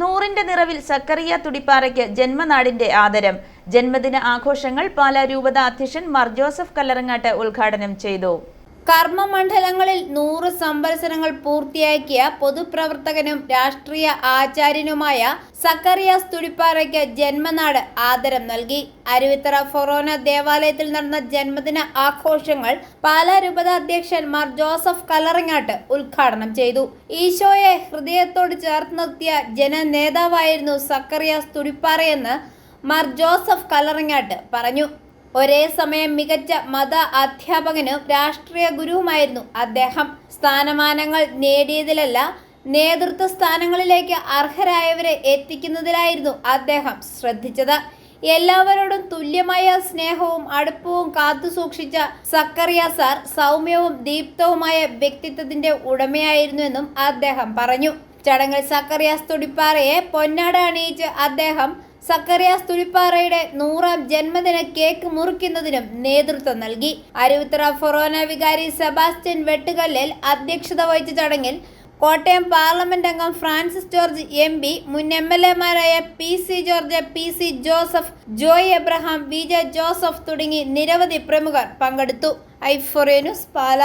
നൂറിന്റെ നിറവിൽ സക്കറിയ തുടിപ്പാറയ്ക്ക് ജന്മനാടിന്റെ ആദരം. ജന്മദിന ആഘോഷങ്ങൾ പാലാ രൂപത അധ്യക്ഷൻ മാർ ജോസഫ് കല്ലറങ്ങാട്ട് ഉദ്ഘാടനം ചെയ്തു. കർമ്മമണ്ഡലങ്ങളിൽ നൂറ് സംവത്സരങ്ങൾ പൂർത്തിയാക്കിയ പൊതുപ്രവർത്തകനും രാഷ്ട്രീയ ആചാര്യനുമായ സക്കറിയാസ് തുടിപ്പാറയ്ക്ക് ജന്മനാട് ആദരം നൽകി. അരുവിത്തറ ഫൊറോന ദേവാലയത്തിൽ നടന്ന ജന്മദിന ആഘോഷങ്ങൾ പാലാ രൂപത അധ്യക്ഷൻ മാർ ജോസഫ് കല്ലറങ്ങാട്ട് ഉദ്ഘാടനം ചെയ്തു. ഈശോയെ ഹൃദയത്തോട് ചേർത്ത് നിർത്തിയ ജനനേതാവായിരുന്നു സക്കറിയാസ് തുടിപ്പാറയെന്ന് മാർ ജോസഫ് കല്ലറങ്ങാട്ട് പറഞ്ഞു. ഒരേ സമയം മികച്ച മത അധ്യാപകനും രാഷ്ട്രീയ ഗുരുവുമായിരുന്നു അദ്ദേഹം. സ്ഥാനമാനങ്ങൾ നേടിയതിലല്ല നേതൃത്വ സ്ഥാനങ്ങളിലേക്ക് അർഹരായവരെ എത്തിക്കുന്നതിലായിരുന്നു അദ്ദേഹം ശ്രദ്ധിച്ചത്. എല്ലാവരോടും തുല്യമായ സ്നേഹവും അടുപ്പവും കാത്തുസൂക്ഷിച്ച സക്കറിയ സാർ സൗമ്യവും ദീപ്തവുമായ വ്യക്തിത്വത്തിന്റെ ഉടമയായിരുന്നുവെന്നും അദ്ദേഹം പറഞ്ഞു. ചടങ്ങിൽ സക്കറിയാസ് തുടിപ്പാറയെ പൊന്നാട അണിയിച്ച് അദ്ദേഹം സക്കറിയാസ് തുടിപ്പാറയുടെ നൂറാം ജന്മദിന കേക്ക് മുറിക്കുന്നതിനും നേതൃത്വം നൽകി. അരുവിത്തറ ഫൊറോന വികാരി സെബാസ്റ്റ്യൻ വെട്ടുകല്ലിൽ അധ്യക്ഷത വഹിച്ച ചടങ്ങിൽ കോട്ടയം പാർലമെന്റ് അംഗം ഫ്രാൻസിസ് ജോർജ് എം പി മുൻ M L എമാരായ P C George P C Joseph Joy Abraham V J Joseph തുടങ്ങി നിരവധി പ്രമുഖർ പങ്കെടുത്തു. I news Pala.